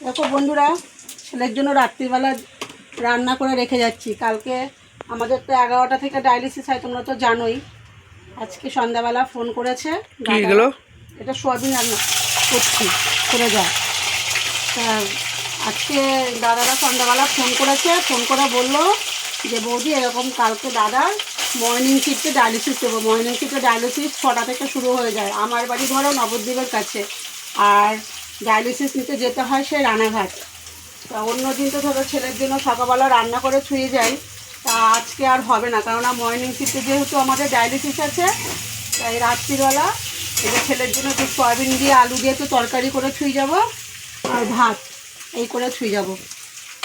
দেখো বন্ধুরা ছেলের জন্য রাত্রিবেলা রান্না করে রেখে যাচ্ছি। কালকে আমাদের তো এগারোটা থেকে ডায়ালিসিস হয় তোমরা তো জানোই। আজকে সন্ধ্যাবেলা ফোন করেছে দাদা- এটা সোয়াবিন রান্না করছি চলে যায় আজকে দাদারা সন্ধ্যাবেলা ফোন করেছে ফোন করে বলল যে বৌদি এরকম কালকে দাদার মর্নিং শিফটে ডায়ালিসিস দেবো। মর্নিং শিফটে ডায়ালিসিস ছটা থেকে শুরু হয়ে যায়। আমার বাড়ি ধরো নবদ্বীপের কাছে। আর ডায়ালিসিস নিতে যেতে হয় সে রানাঘাট তা অন্য দিন তো ধরো ছেলের জন্য সকালবেলা রান্না করে ছুঁয়ে যাই তা আজকে আর হবে না, কেননা মর্নিং শিফটে যেহেতু আমাদের ডায়ালিসিস আছে, তাই রাত্রিবেলা এটা ছেলের জন্য একটু সয়াবিন দিয়ে আলু দিয়ে একটু তরকারি করে ছুঁয়ে যাব আর ভাত, এই করে ছুঁয়ে যাব।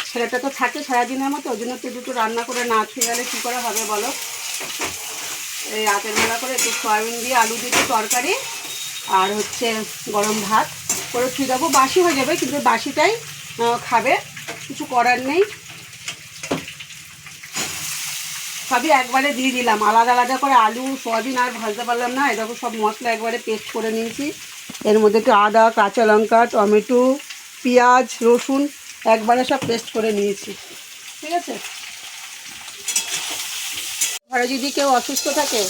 ছেলেটা তো থাকে সারাদিনের মতো, ওই জন্য একটু দুটো রান্না করে না ছুঁয়ে গেলে কী করে হবে বলো? এই রাতের বেলা করে একটু সয়াবিন দিয়ে আলু দিয়ে তরকারি আর হচ্ছে গরম ভাত। করে ছুঁয়ে দেবো। বাসি হয়ে যাবে, কিন্তু বাসিটাই খাবে। কিছু করার নেই। সবই একবারে দিয়ে দিলাম। আলাদা আলাদা করে আলু, সয়াবিন আর ভাজতে পারলাম না। এরকম সব মশলা একবারে পেস্ট করে নিয়েছি। এর মধ্যে একটু আদা, কাঁচা লঙ্কা, টমেটো, পেঁয়াজ, রসুন একবারে সব পেস্ট করে নিয়েছি। ঠিক আছে? ঘরে যদি কেউ অসুস্থ থাকে,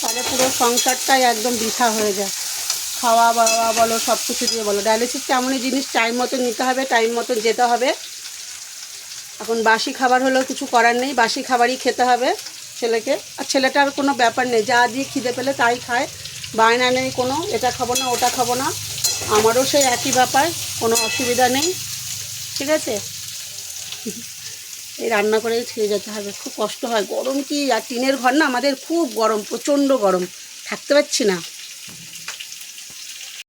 তাহলে পুরো সংসারটাই একদম বৃথা হয়ে যায়। খাওয়া বাওয়া বলো সব কিছু দিয়ে বলো। ডায়ালিসিস তেমনই জিনিস টাইম মতো নিতে হবে টাইম মতো যেতে হবে। এখন বাসি খাবার হলেও কিছু করার নেই, বাসি খাবারই খেতে হবে ছেলেকে। আর ছেলেটার কোনো ব্যাপার নেই, যা দিয়ে খিদে পেলে তাই খায়। বায়না নেই কোনো, এটা খাব না, ওটা খাব না। আমারও সেই একই ব্যাপার, কোনো অসুবিধা নেই। ঠিক আছে? এই রান্না করেই ছেড়ে যেতে হবে, খুব কষ্ট হয়। গরম কি? আর টিনের ঘর না আমাদের খুব গরম, প্রচণ্ড গরম। থাকতে পারছি না।